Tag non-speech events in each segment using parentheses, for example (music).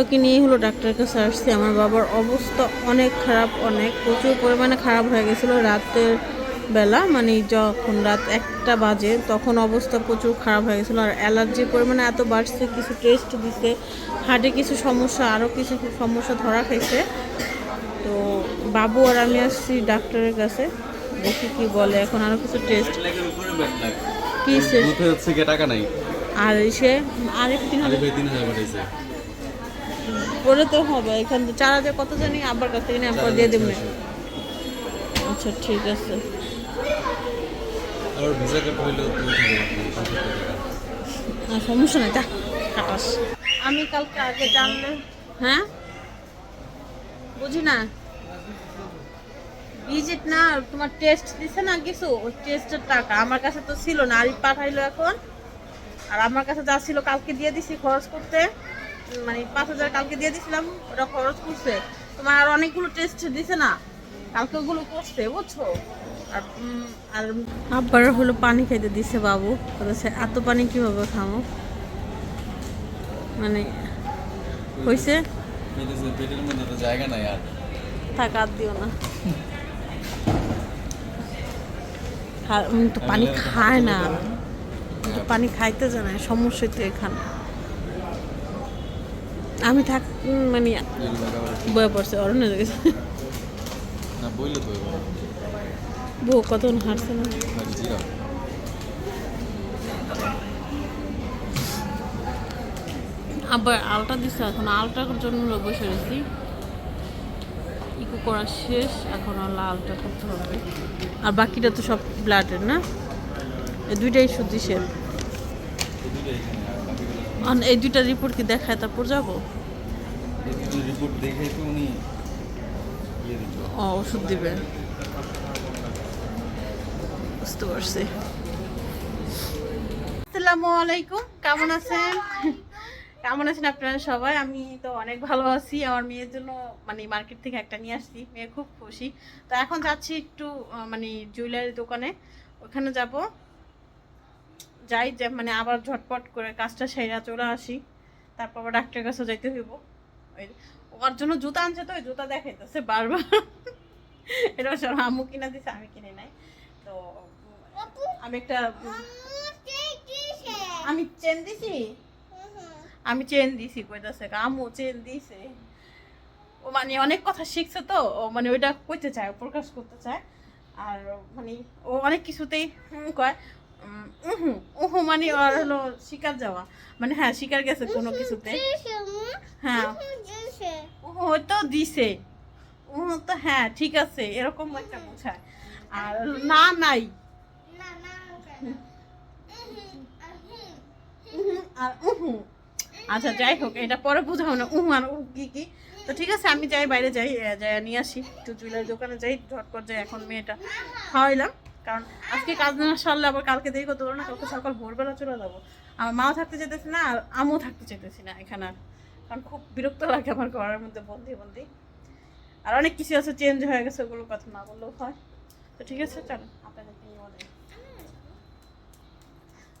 ওকে নিয়ে হলো ডাক্তারের কাছে আসছি। আমার বাবার অবস্থা অনেক খারাপ অনেক প্রচুর পরিমাণে খারাপ হয়ে গেছিল রাতের বেলা। মানে যখন রাত একটা বাজে তখন অবস্থা প্রচুর খারাপ হয়ে গেছিল। আর অ্যালার্জির পরিমাণে এত বাড়ছে কিছু টেস্ট দিছে হার্টে কিছু সমস্যা আরও কিছু সমস্যা ধরা খাইছে। তো বাবু আর আমি আসছি ডাক্তারের কাছে দেখি কি বলে। এখন আরও কিছু টেস্ট কি টাকা নাই। আর সে আরেকদিন আরে করে তো হবে। এখান থেকে চার হাজার কত জানি আবার কাছ থেকে নিয়ে আমি দিয়ে দেবেন আচ্ছা ঠিক আছে। আর ভিসা কার্ড তো সমস্যা নাই যা কাটাস আমি কালকে আগে জানলে। হ্যাঁ? বুঝি না। ভিজিট না তোমার টেস্ট দিছে না কিছু? ওই টেস্টের টাকা। আমার কাছে তো ছিল না আরিফ পাঠাইলো এখন। আর আমার কাছে যা ছিল কালকে দিয়ে দিছি খরচ করতে। মানে পাঁচ হাজার কালকে দিয়ে দিছিলাম ওটা খরচ করছে। তোমার আর অনেকগুলো টেস্ট দিছে না কালকে ওগুলো করছে বুঝছ? আর আর আব্বার হলো পানি খাইতে দিছে বাবু বলেছে এত পানি কীভাবে খামো? মানে হয়েছে মেয়েদের পেটের মধ্যে তো জায়গা নাই আর থাক আর দিও না। তো পানি খায় না পানি খাইতে জানে সমস্যা তো এখানে। আমি থাক মানে বয়ে পড়ছে অরণ্য গেছে। বউ কতক্ষণ হাঁটছে না। আবার আলটা দিছে এখন আলটার জন্য বসে রয়েছি। ইকো করা শেষ এখন আর আলটা করতে হবে। আর বাকিটা তো সব ব্লাডের না? দুইটাই শুধু সে আর এই দুইটা রিপোর্ট কি দেখায় তারপর যাব? রিপোর্ট দেখে তো উনি ও ওষুধ দিবে। বুঝতে পারছি। আসসালামু আলাইকুম কেমন আছেন? কেমন আছেন আপনারা সবাই? আমি তো অনেক ভালো আছি। আমার মেয়ের জন্য মানে মার্কেট থেকে একটা নিয়ে আসছি। মেয়ে খুব খুশি। তো এখন যাচ্ছি একটু মানে জুয়েলারি দোকানে। ওখানে যাব। যাই যে মানে আবার ঝটপট করে কাজটা সেরা চলে আসি। তারপর আবার ডাক্তারের কাছে যাইতে হইব। ওই ওর জন্য জুতা আনছে তো, ওই জুতা দেখাইতেছে বারবার। এটা সব আম্মু কিনা দিছে, আমি কিনে নাই। তো, আমি একটা, আমি চেন দিছি? আমি চেন দিছি, কইতাছে আম্মু চেন দিছে। ও মানে অনেক কথা শিখছে তো, ও মানে ওইটা কইতে চায় প্রকাশ করতে চায়। আর মানে ও অনেক কিছুতেই কয় উহু উহু মানে হলো শিকার যাওয়া। মানে হ্যাঁ শিকার গেছে কোনো কিছুতে। হ্যাঁ। ও তো দিছে। ও তো হ্যাঁ ঠিক আছে, এরকম একটা বোঝায়। আর না, নাই। উহু আর উহু। আচ্ছা যাই হোক, এটা পরে বুঝাবো না। উহু আর উহু কি কি? তো ঠিক আছে, আমি যাই, বাইরে যাই যাই, নিয়ে আসি। একটু জুয়েলারি দোকানে যাই, ঝটপট যাই, এখন মেয়েটা খাওয়াইলাম। কারণ আজকে কাজ না সারলে আবার কালকে দেরি করতে পারব না কালকে সকাল ভোরবেলা চলে যাব। আমার মাও থাকতে চাইতেছি না আর আমিও থাকতে চাইতেছি না এখানে আর। কারণ খুব বিরক্ত লাগে আমার ঘরের মধ্যে বন্দি বন্দি। আর অনেক কিছু আছে চেঞ্জ হয়ে গেছে ওগুলো কথা না বললেও হয়। তো ঠিক আছে চলো। আপনাদেরকে নিয়ে যাই।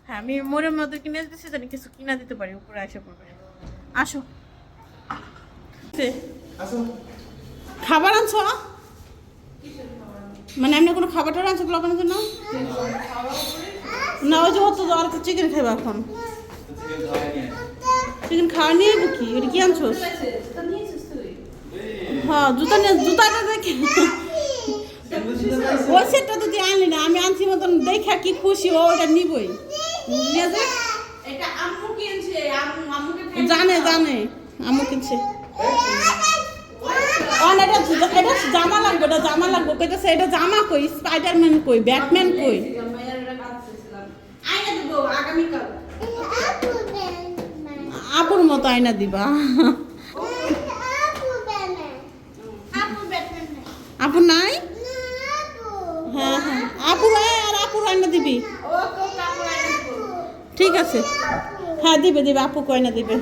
হ্যাঁ আমি মোরের মধ্যে কিনে দিতেছি জানি কিছু কিনা দিতে পারি উপরে এসে পড়বে। আসো। সে, খাবার আনছো মানে এমনি কোনো খাবার টাবার আনছো ব্লগানোর জন্য? না ওই যে হতো আর চিকেন খাইবা এখন। চিকেন খাওয়া নিয়ে যাব কি? ওটা কি আনছো হ্যাঁ জুতা নিয়ে জুতাটা দেখে। ওই সেটটা তো তুই আনলি না আমি আনছি মতন দেখা কি খুশি ও ওটা নিবই। নিয়ে যা। আম্মু আম্মু জানে জানে আমু কিনছে। অন এটা এটা জামা লাগবে এটা জামা লাগবে। কইতেছে এটা জামা কই? স্পাইডারম্যান কই? ব্যাটম্যান কই? আপুর মতো আয়না দিবা। আপু নাই। হ্যাঁ হ্যাঁ। আপুর আয় আর আপুর আয়না দেবো। ঠিক আছে। হ্যাঁ দিবে দিবে। আপু কয়না দিবে।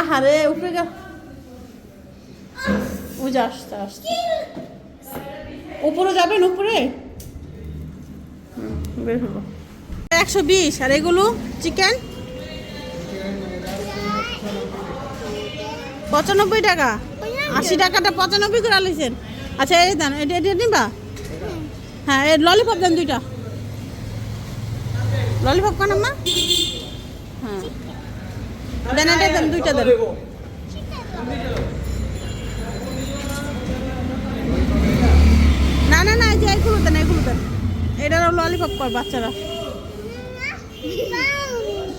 আহারে উপরে গেল যে, আসতে আসতে। উপরে যাবেন, উপরে? একশো বিশ, আর এগুলো? চিকেন? পঁচানব্বই টাকা। আশি টাকাটা পঁচানব্বই করে আলিছেন আচ্ছা এই দেন, এটা এটা নিবা? হ্যাঁ এই ললিপপ দেন দুইটা। ললিপপ কেন মা হ্যাঁ। দেন, এটা দেন, দুইটা দেন। না না না এই যে এইগুলো দেন এইগুলো দেন। এটা ললিপপ কর বাচ্চারা।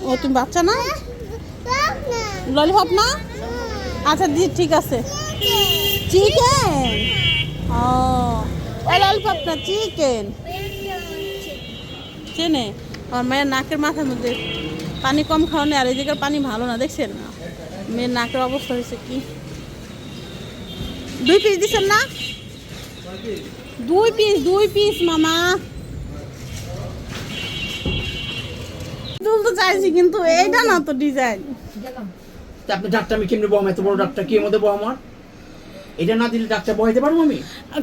ও, তুমি বাচ্চা না? ললিপপ না? আচ্ছা দি, ঠিক আছে। চিকেন ও ললিপপ না চিকেন চেনে? আমার মায়ের নাকের মাথার মধ্যে পানি কম খাওয়ানো আর এই জায়গার পানি ভালো না, দেখছেন? না মেয়ের নাকের অবস্থা হয়েছে কি? দুই পিস দিচ্ছেন না? দুই পিস দুই পিস মামা। তুলতে চাইছি কিন্তু এইটা না তো ডিজাইন আপনি ডাক্তার আমি কেমনে বহাম? এত বড় ডাক্তার কি মধ্যে বহাম আমার এটা না দিলে ডাক্তার বহাইতে পারব আমি?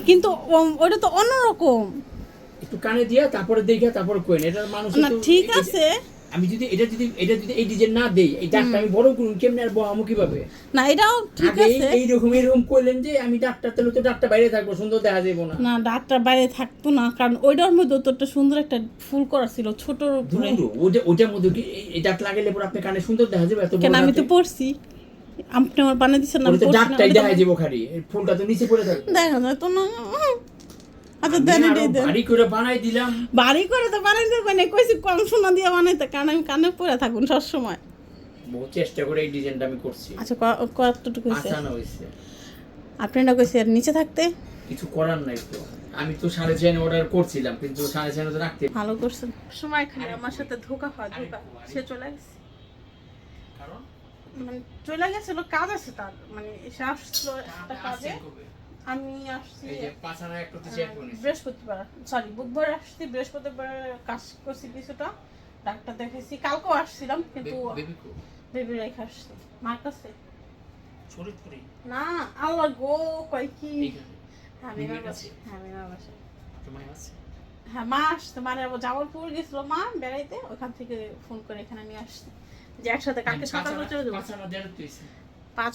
কিন্তু ওটা তো অন্যরকম। একটু কানে দিয়া তারপরে দেখে তারপরে কইন। এটা মানুষ না ঠিক আছে। আমি যদি এটা যদি এটা যদি এই ডিজাইন না দেই এই ডাক্তার আমি বড় করুন কেমনে আর বহামো কীভাবে? না এটাও ঠিক আগে এই- আছে। এইরকম এরকম করলেন যে আমি ডাক্তার তাহলে তো ডাক্তার বাইরে থাকব সুন্দর দেখা যাব না। না ডাক্তার বাইরে থাকতো না কারণ ওইটার মধ্যে তো একটা সুন্দর একটা ফুল করা ছিল ছোটর উপরে ওটা ওটার মধ্যে কি এই- ডাক্তার লাগাইলে পরে আপনি কানে সুন্দর দেখা যাবে এত কেন আমি তো পড়ছি। আপনি আমার বানিয়ে দিচ্ছেন না তো- দেখা যাব খালি ফুলটা তো নিচে পড়ে থাকবে। দেখা যায় তো না। আচ্ছা দেন ভারী করে বানাই দিলাম। বাড়ি করে তো বানাইতে মানে কইছি কম সোনা দিয়ে বানাইতে কারণ আমি কানে পরে থাকুন সবসময়। বহু চেষ্টা করে এই ডিজাইনটা আমি করছি। আচ্ছা কতটুকু হয়েছে আসানো হয়েছে আপনি না কইছি আর নিচে থাকতে? কিছু করার নাই তো। আমি তো সাড়ে চার অর্ডার করছিলাম কিন্তু সাড়ে চার তো রাখতে ভালো করছেন সময় খালি আমার সাথে ধোকা হয় ধোকা। সে চলে গেছে। কারণ? মানে চলে গেছিল কাজ আছে তার মানে এসে আসছিল একটা কাজে আমি আসছি এই যে পাঁচ আনা এক করতে আহ, চেক করিস বৃহস্পতিবার। সরি বুধবার আসছি বৃহস্পতিবার কাজ করছি কিছুটা। ডাক্তার দেখাইছি। কালকেও আসছিলাম কিন্তু বেবি রেখে আসছি। মার কাছে। না আল্লাহ গো কয় কি? হ্যাঁ আমি নিজের মার কাছে? কাছে হ্যাঁ আমি মার কাছে? হ্যাঁ মা আসছে মানে জামালপুর গেছিল মা বেড়াইতে ওখান থেকে ফোন করে এখানে আমি আসছি। যে একসাথে কালকে সকালে চলে যাব পাঁচ।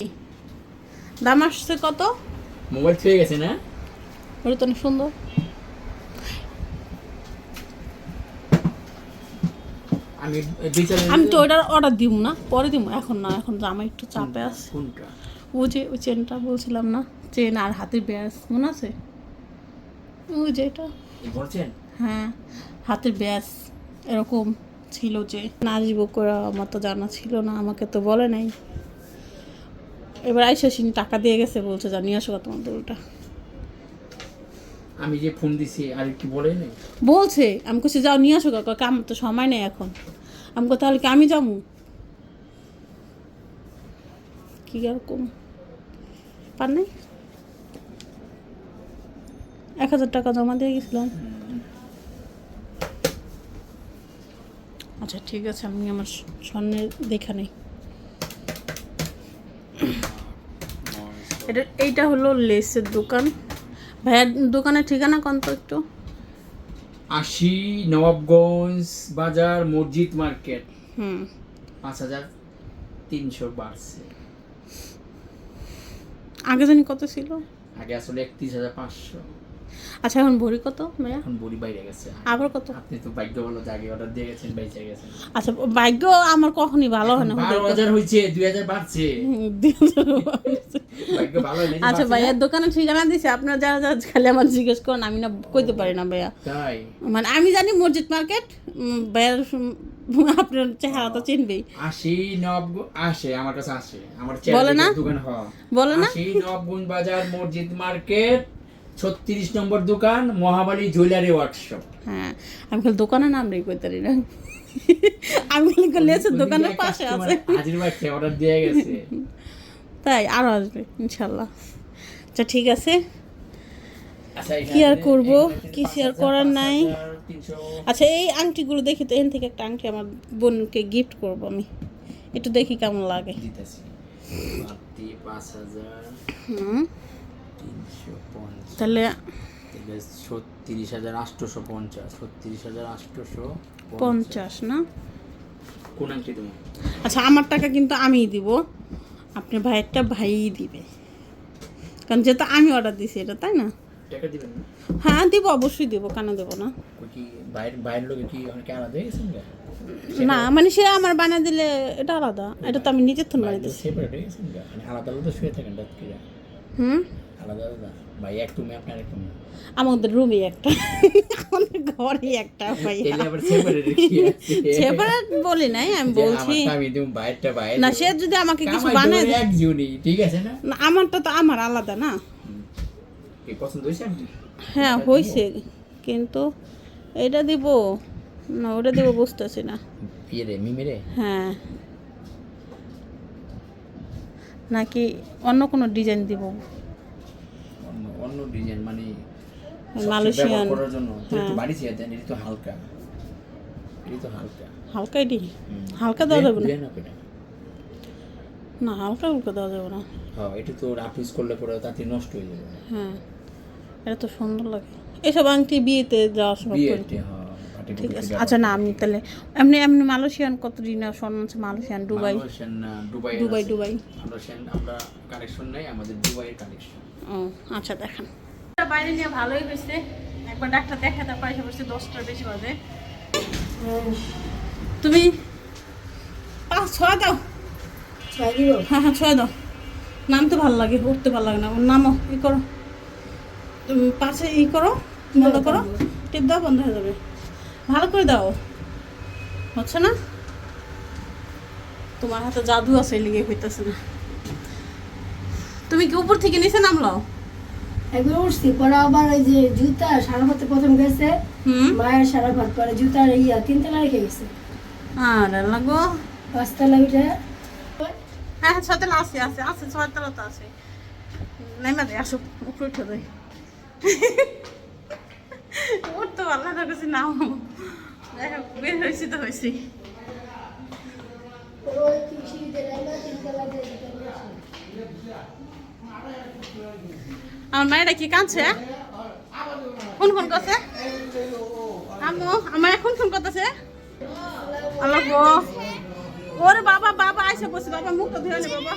দাম আসছে কত? মোবাইল ছুঁয়ে গেছে না? ওটা তো অনেক সুন্দর। আমি আমি তো ওটার অর্ডার দিব না পরে দিব এখন না এখন তো আমার একটু চাপে আছে। কোনটা? ও যে ওই চেনটা বলছিলাম না চেন আর হাতের ব্যাস মনে আছে? ওই যে এটা। বলছেন হ্যাঁ হাতের ব্যাস এরকম ছিল যে না নাচব করা আমার তো জানা ছিল না আমাকে তো বলে নাই। এবার আইসা সিনি টাকা দিয়ে গেছে বলছে যা নিয়ে আসো তোমার দোলটা। আমি যে ফোন দিছি আর কি বলে নাই? বলছে আমি কিছু যাও নিয়ে আসো কাকা কাম তো সময় নেই এখন। আমি কো তাহলে কি আমি যাব? কি আর কম? পার নাই? এক হাজার টাকা জমা দিয়ে গেছিলাম। আচ্ছা ঠিক আছে আমি আমার স্বর্ণের দেখা নেই। এটা এইটা হলো লেসের দোকান। ভাইয়ার দোকানের ঠিকানা কোন তো একটু। আশি নবাবগঞ্জ বাজার মসজিদ মার্কেট। হুম। পাঁচ হাজার তিনশো বাড়ছে। আগে জানি কত ছিল? আগে আসলে একত্রিশ হাজার পাঁচশো। আচ্ছা এখন ভরি কত ভাইয়া? এখন বড়ি বাইরে গেছে। আবার কত? আপনি তো ভাগ্য ভালো জাগে অর্ডার দিয়ে গেছেন বাইচে গেছেন। আচ্ছা ভাগ্য আমার কখনই ভালো হয় না বারো হাজার হয়েছে দুই হাজার বাড়ছে। (laughs) ভাগ্য ভালো যে আচ্ছা ভাইয়ার দোকানে ঠিকানা দিছে আপনারা যারা যারা খালি আমার জিজ্ঞেস করেন আমি না কইতে পারি না ভাইয়া। তাই? মানে আমি জানি মসজিদ মার্কেট ভাইয়ার আপনার চেহারা তো চিনবেই। আশি নবগঞ্জ আসে আমার কাছে আসে। আমার বলে না? বলে না? আশি নবগঞ্জ বাজার মসজিদ মার্কেট। ছত্রিশ নম্বর দোকান মহাবালী জুয়েলারি ওয়ার্কশপ হ্যাঁ আমি খালি দোকানের নাম রেই কইতে না। আমি খালি লেসের দোকানের পাশে আছে। হাজির বাড়ছে অর্ডার দিয়ে গেছে। তাই আরও আসবে ইনশাল্লাহ। আচ্ছা ঠিক আছে। আচ্ছা, কি আর করব? কিছু আর করার নাই। আচ্ছা এই আংটিগুলো দেখি তো এখান থেকে একটা আংটি আমার বোনকে গিফট করব আমি। একটু দেখি কেমন লাগে। হুম। তিনশো পঞ্চাশ। তাহলে তাহলে ছত্রিশ হাজার আটশোশো পঞ্চাশ ছত্রিশ হাজার আটশোশো পঞ্চাশ না? কোন আংটি তুমি আচ্ছা আমার টাকা কিন্তু আমিই দিব। আপনার ভাইয়েরটা ভাইই দিবে। কারণ যেহেতু আমি অর্ডার দিছি এটা তাই না? টাকা দিবেন না? হ্যাঁ দিব অবশ্যই দিব কেন দেবো না? কি বাইরের বাইরের লোকে কি অনেকে আলাদা হয়ে গেছেন না মানে সে আমার বানা দিলে এটা আলাদা। এটা তো আমি নিজের গেছেন গা? মানে আলাদা আলাদা শুয়ে থাকেন হুম? আলাদা আলাদা। ভাই এক তুমি আপনার এক আমাদের রুমে একটা। আমাদের ঘরে একটা ভাই সেপারেট বলি নাই আমি বলছি। আমি দিম বাইরটা বাইরে না সে যদি আমাকে কিছু বানায় দেয়। একজনই ঠিক আছে না? আমারটা তো আমার আলাদা না। কি পছন্দ হয়েছে হ্যাঁ হয়েছে কিন্তু এটা দিব। না ওটা দিব বুঝতেছি না। ইয়ে হ্যাঁ। নাকি অন্য কোনো ডিজাইন দিব? অন্য ডিজাইন মানে মালয়েশিয়ান করার জন্য একটু হ্যাঁ। বাড়ি চেয়ে দেন এটা তো হালকা। এটা তো হালকা। হালকা দেওয়া যাবে না? না হালকা হালকা দেওয়া যাবে না। হ্যাঁ এটা তো রাফ ইউজ করলে পরে তাতে নষ্ট হয়ে যাবে। হ্যাঁ এটা তো সুন্দর লাগে। এসব আংটি বিয়েতে যাওয়ার সময় বিয়ে পরি। হ্যাঁ ঠিক আছে। আচ্ছা না আমি তাহলে এমনি এমনি মালয়েশিয়ান কত দিন স্বর্ণ আছে? Malaysian Dubai. দুবাই আমরা নাই আমাদের ও আচ্ছা দেখান। বাইরে নিয়ে ভালোই হয়েছে। একবার ডাক্তার দেখাতে পয়সা পড়ছে দশটার বেশি বাজে। তুমি পাঁচ ছয় দাও। ছয় দিব? হ্যাঁ হ্যাঁ ছয় দাও। নামতে ভালো লাগে উঠতে ভালো লাগে না। নামো ই করো। তুমি পাশে ই করো বন্ধ করো। টিপ দাও বন্ধ হয়ে যাবে। ভালো করে দাও। হচ্ছে না? তোমার হাতে জাদু আছে লিগে হইতেছে না। তুমি কি উপর থেকে নিচে নামলাও একবার উঠছি পরে আবার ওই যে জুতা সারা ভাতে প্রথম গেছে। মায়ের সারা ভাত পরে জুতার ইয়া তিনতলা রেখে গেছে। আর লাগো। পাঁচতলা উঠে হ্যাঁ হ্যাঁ ছয়তলা আছে আছে আছে ছয়তলা তো আছে। নেমা দে আসো উপরে উঠে দেয় উঠতে পারলাম না কিছু নাও। দেখো বের হয়েছি তো হয়েছি আমার মায়েরা কি কাঁদছে? কোন ফোন করছে? আম্মু, আমার এখন ফোন করতেছে? ওরে বাবা বাবা, আইসা বসে বাবা, মুখটা ধুয়ে নে, বাবা।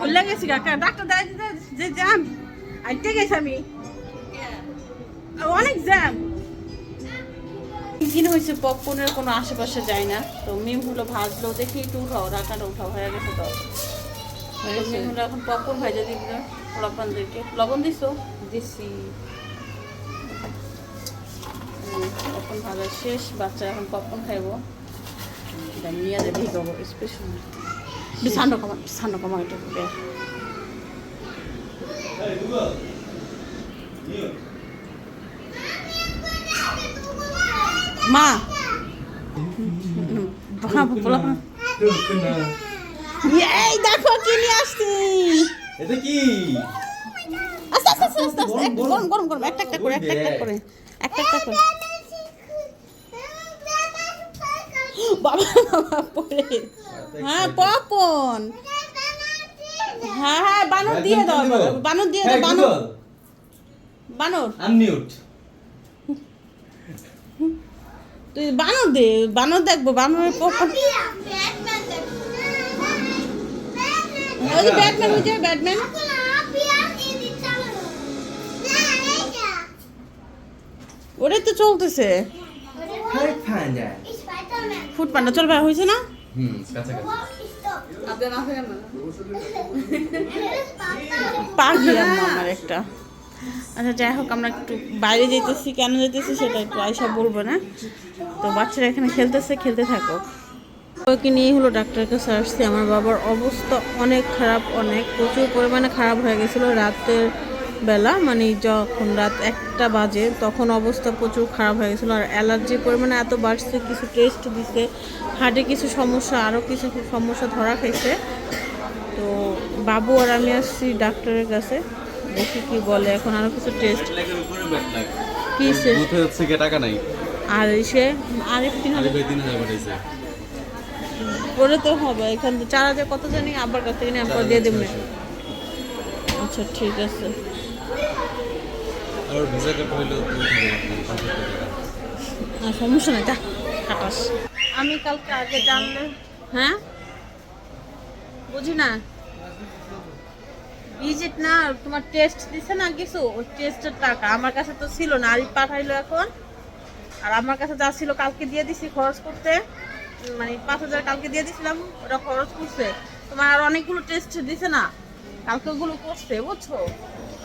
ভুলে গেছি কাকা, ডাক্তার দেয় যে জ্যাম। আইতে গেছি আমি। অনেক জ্যাম। দিন হয়েছে পপকর্নের কোনো আশেপাশে যায় না। তো মিম হলো ভাজলো, দেখি একটু উঠাও, রাখাটা উঠাও, হয়ে গেছে তো। এখন পপকর্ন ভাজা দিবি লবণ দিকে। লবণ দিছো? দিছি। পপকর্ন ভাজা শেষ বাচ্চা এখন পপকর্ন খাইবো। নিয়ে ভিগাবো স্পেশাল সান্ড কমা সান্ড কমা এটা মা! এই দেখো কি নিয়ে আসছি। এটা কি? আস্তে আস্তে আস্তে আস্তে আস্তে গরম গরম গরম একটা একটা করে একটা একটা করে একটা একটা করে। বাবা বাবা পড়ে। হ্যাঁ পপন হ্যাঁ হ্যাঁ বানর দিয়ে দাও। বানর দিয়ে দাও বানর। বানর। আনমিউট তুই বানর দে বানর দেখব বানরের পপন ব্যাটম্যান, ওই যে ব্যাটম্যান। ওটাই তো চলতেছে। ফুট পান্ডা চল ভাই, হয়েছে না? পাখি আমার একটা। আচ্ছা যাই হোক, আমরা একটু বাইরে যেতেছি, কেন যেতেছি সেটা একটু আয়সা বলব না। তো বাচ্চারা এখানে খেলতেছে, খেলতে থাকো ওকে নিয়ে হলো ডাক্তারের কাছে আসছি। আমার বাবার অবস্থা অনেক খারাপ অনেক প্রচুর পরিমাণে খারাপ হয়ে গেছিল রাতের বেলা। মানে যখন রাত একটা বাজে তখন অবস্থা প্রচুর খারাপ হয়ে গেছিল। আর অ্যালার্জির পরিমাণে এত বাড়ছে কিছু টেস্ট দিছে হার্টে কিছু সমস্যা আরও কিছু সমস্যা ধরা খাইছে। তো বাবু আর আমি আসছি ডাক্তারের কাছে দেখি কি বলে। এখন আরও কিছু টেস্ট। কি শেষ হচ্ছে টাকা নাই? আর সে আরেক তিন করে তো হবে এখান থেকে চার হাজার কত জানি আবার কাছ থেকে নিয়ে আমি দিয়ে দেবো। না আচ্ছা ঠিক আছে। আর ভিসা কার্ড হইল সমস্যা নাই যা কাটাস। আমি কালকে আগে জানলে। হ্যাঁ? বুঝি না। ভিজিট না? তোমার টেস্ট দিছে না কিছু? ওই টেস্টের টাকা আমার কাছে তো ছিল না। আরিফ পাঠাইলো এখন। আর আমার কাছে যা ছিল কালকে দিয়ে দিছি খরচ করতে। মানে পাঁচ হাজার কালকে দিয়ে দিছিলাম ওটা খরচ করছে। তোমার আর অনেকগুলো টেস্ট দিছে না, কালকে ওগুলো করছে, বুঝছ?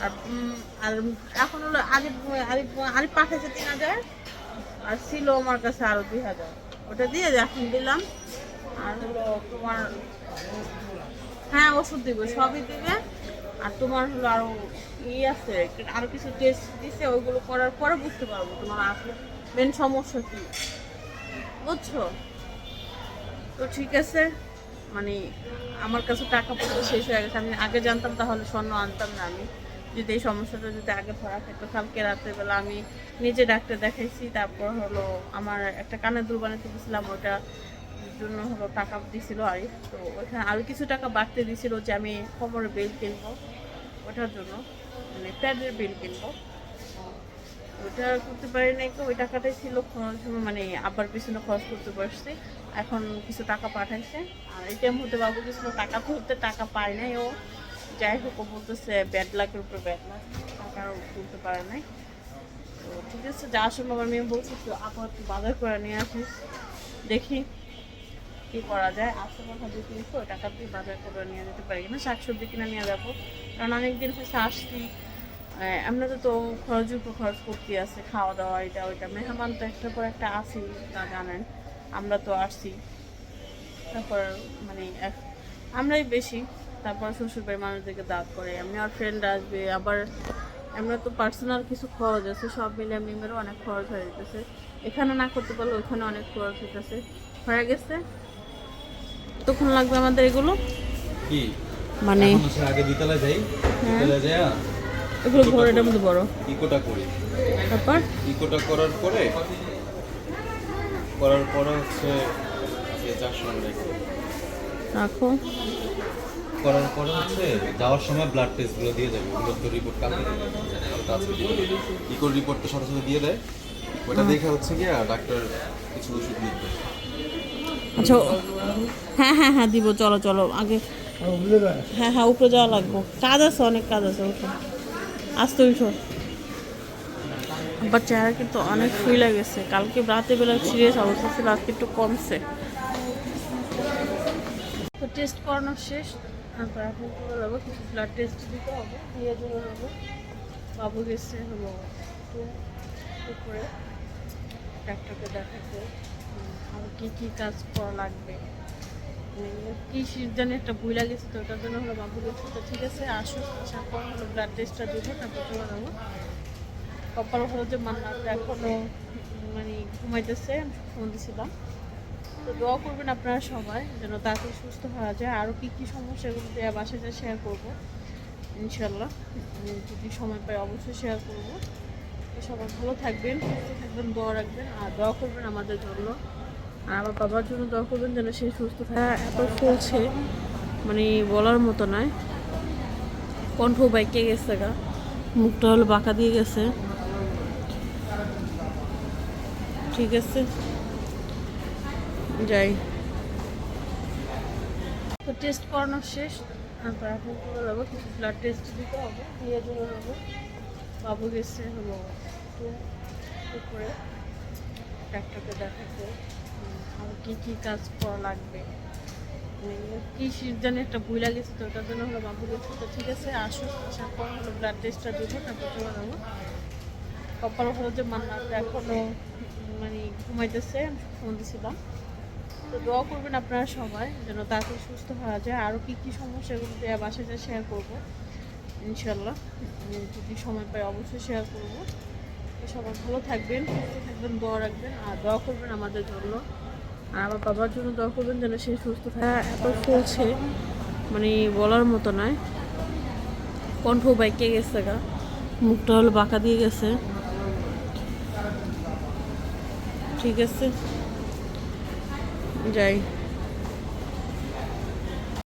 আর আর এখন হলো আরিফ আরিফ আরিফ পাঠাইছে তিন হাজার, আর ছিল আমার কাছে আরও দুই হাজার। ওটা দিয়ে এখন দিলাম। আর হলো তোমার হ্যাঁ ওষুধ দিবে, সবই দিবে। আর তোমার হলো আরও ই আছে, আরও কিছু টেস্ট দিছে, ওইগুলো করার পরে বুঝতে পারব তোমার আসলে মেন সমস্যা কি। বুঝছ? তো ঠিক আছে। মানে আমার কাছে টাকা পয়সা শেষ হয়ে গেছে। আমি আগে জানতাম, তাহলে স্বর্ণ আনতাম না আমি। যদি এই সমস্যাটা যদি আগে ধরা থাকতো, কালকে রাতের বেলা আমি নিজে ডাক্তার দেখাইছি। তারপর হলো আমার একটা কানের দুল বানাতে ওটা জন্য হলো টাকা দিছিল আর তো ওইখানে আরও কিছু টাকা বাড়তে দিছিল যে আমি কোমরের বেল কিনবো। ওটার জন্য মানে প্যাডের বেল কিনবো। ওটা করতে পারি নাই তো ওই টাকাটাই ছিল মানে আবার পিছনে খরচ করতে পারছি এখন কিছু টাকা পাঠাইছে। আর এটিএম হতে বাবু কিছু টাকা তুলতে টাকা পায় নাই ও। যাই হোক বলতেছে ব্যাড লাখের উপর ব্যাড লাখ টাকা তুলতে পারে নাই। তো ঠিক আছে যাওয়ার সময় আমার মেয়ে বলছে তো আপাতত বাজার করে নিয়ে আসিস দেখি কি করা যায়। আসতে কথা তিনশো ওই টাকা দিয়ে বাজার করে নিয়ে যেতে পারি কিনা, শাকসবজি কিনে নিয়ে যাব। কারণ অনেকদিন হয়েছে, আসছি। আমরা তো তো খরচের উপর খরচ করতে আছে খাওয়া দাওয়া এটা ওইটা। মেহমান তো একটা পর একটা আসি তা জানেন। আমরা তো আসছি। তারপর মানে আমরাই বেশি। তারপর শ্বশুর বাড়ির মানুষদেরকে দাঁত করে এমনি আর ফ্রেন্ড আসবে। আবার আমরা তো পার্সোনাল কিছু খরচ আছে সব মিলে মিমেরও অনেক খরচ হয়ে যেতেছে। এখানে না করতে পারলে ওখানে অনেক খরচ হইতেছে। হয়ে গেছে। তখন লাগবে আমাদের এগুলো। কি? মানে আগে বিকালে যাই। বিকালে যাই এগুলো ঘরের মধ্যে বড়। ইকোটা করি। তারপর? ইকোটা করার পরে করার পরে হচ্ছে যে চারশো রেখে। রাখো। করার পরে হচ্ছে যাওয়ার সময় ব্লাড টেস্টগুলো দিয়ে যাবে ওগুলো তো রিপোর্ট কালকে ইকোর রিপোর্ট তো সাথে সাথে দিয়ে দেয়। ওটা দেখে হচ্ছে কি ডাক্তার কিছু ওষুধ লিখবে আচ্ছা হ্যাঁ হ্যাঁ হ্যাঁ দিব চলো চলো আগে। হ্যাঁ হ্যাঁ উপরে যাওয়া লাগবো। কাজ আছে অনেক কাজ আছে উঠো আসতে উঠো। আবার চেহারা কিন্তু অনেক ফুলে গেছে। কালকে রাতে বেলা সিরিয়াস অবস্থা ছিল, আজকে একটু কমছে। তো টেস্ট করানো শেষ। তারপর চলে যাব, কিছু ব্লাড টেস্ট দিতে হবে, দিয়ে চলে যাব। বাবু গেছে হলো উপরে। ডাক্তারকে দেখাতে। আর কি কি কাজ করা লাগবে? কি জানি একটা বই লাগেছে তো ওটার জন্য হলো বাবু গেছে তো ঠিক আছে, আসুক, আসার পর হলো ব্লাড টেস্টটা দেবো, তারপর চলে যাব কপাল হলো যে মান্নাটা এখনও মানে ঘুমাইতেছে, ফোন দিছিলাম। তো দোয়া করবেন আপনারা সবাই, যেন তাড়াতাড়ি সুস্থ হওয়া যায়। আরও কী কী সমস্যা এগুলো দেওয়া বাসায় যা শেয়ার করব ইনশাল্লাহ যদি সময় পাই অবশ্যই শেয়ার করব। সবাই ভালো থাকবেন, সুস্থ থাকবেন, দোয়া রাখবেন, আর দোয়া করবেন আমাদের জন্য। আমার বাবার জন্য দোয়া করবেন যেন সে সুস্থ থাকে। এত ফুলছে। মানে বলার মতো নয় কণ্ঠ বাইকে গেছে গা। মুখটা হলো বাঁকা দিয়ে গেছে। ঠিক আছে। যাই। তো টেস্ট করানো শেষ। তারপর এখন করে যাব। কিছু ব্লাড টেস্ট দিতে হবে। দিয়ে চলে যাব। বাবু গেছে হলো উপরে। ডাক্তারকে দেখাতে। আর কি কি কাজ করা লাগবে? মানে কি শীত জানি একটা বই লাগেছে তো ওটার জন্য হলো বাবু গেছে তো ঠিক আছে আসুক আসার পর হলো ব্লাড টেস্টটা দেবো, তারপর চলে যাব। কপাল হলো যে মান্নাটা এখনও মানে ঘুমাইতেছে ফোন দিছিলাম। তো দোয়া করবেন আপনারা সবাই, যেন তাড়াতাড়ি সুস্থ হওয়া যায়। আরও কী কী সমস্যা এগুলো দেওয়া বাসায় যা শেয়ার করব ইনশাল্লাহ যদি সময় পাই অবশ্যই শেয়ার করব। সবাই ভালো থাকবেন, সুস্থ থাকবেন, দোয়া রাখবেন, আর দোয়া করবেন আমাদের জন্য। আর আমার বাবার জন্য দোয়া করবেন যেন সে সুস্থ থাকে। এত ফুলছে মানে বলার মতো নয়। কণ্ঠ বাইকে গেছে গা। মুখটা হলো বাঁকা দিয়ে গেছে। ঠিক আছে। যাই।